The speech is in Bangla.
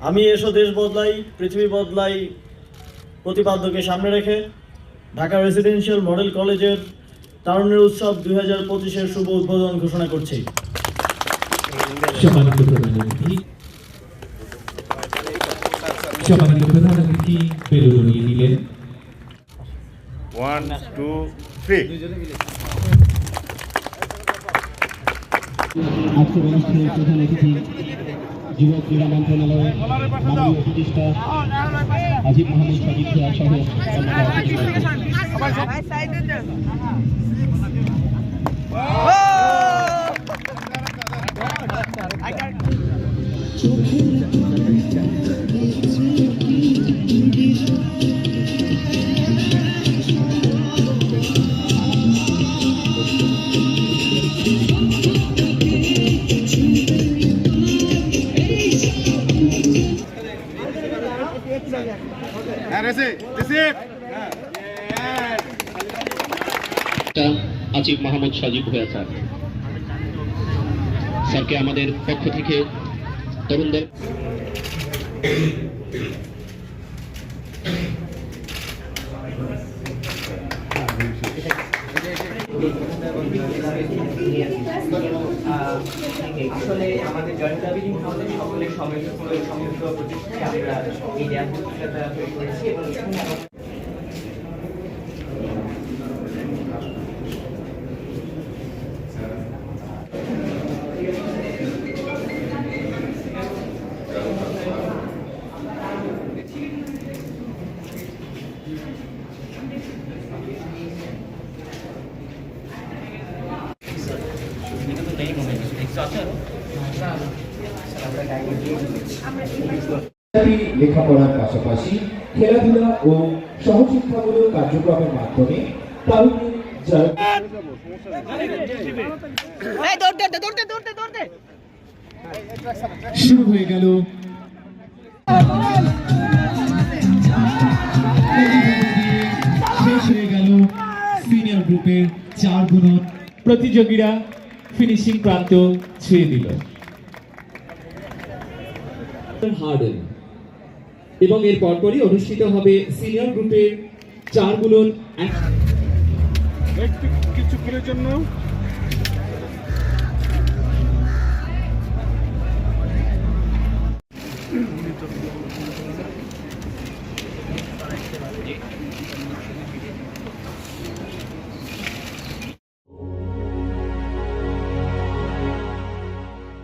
আমি এসো দেশ বদলাই পৃথিবী বদলাই প্রতিপাদ্যকে সামনে রেখে ঢাকা রেসিডেন্সিয়াল মডেল কলেজের তারুণ্যের উৎসব দুই হাজার পঁচিশের শুভ উদ্বোধন ঘোষণা করছি। ওয়ান টু থ্রি আজকের অনুষ্ঠানের প্রধান অতিথি যুব ক্রীড়া মন্ত্রণালয়ের মাননীয় উপদেষ্টা আজিব মোহাম্মদ সাজিদ খেয়া সহ অন্যান্য আজিব মাহমুদ সাজিব হয়ে স্যার স্যারকে আমাদের পক্ষ থেকে তরুণদের আসলে আমাদের জয়েন্ট ট্রাভেলিং আমাদের সকলের সম্মিলিত প্রচেষ্টায় আমরা এই প্রতিষ্ঠাতা তৈরি করেছি এবং লেখাপড়ার পাশাপাশি খেলাধুলা ও সহশিক্ষামূলক কার্যক্রমের মাধ্যমে শুরু হয়ে গেল। শেষ হয়ে গেল সিনিয়র গ্রুপের চার গুণন প্রতিযোগীরা। ফিনিশিং প্রান্ত ছুঁয়ে দিল। হার্ডেন। এবং এর পরপরই অনুষ্ঠিত হবে সিনিয়র গ্রুপের চার এক কিছু জন্য।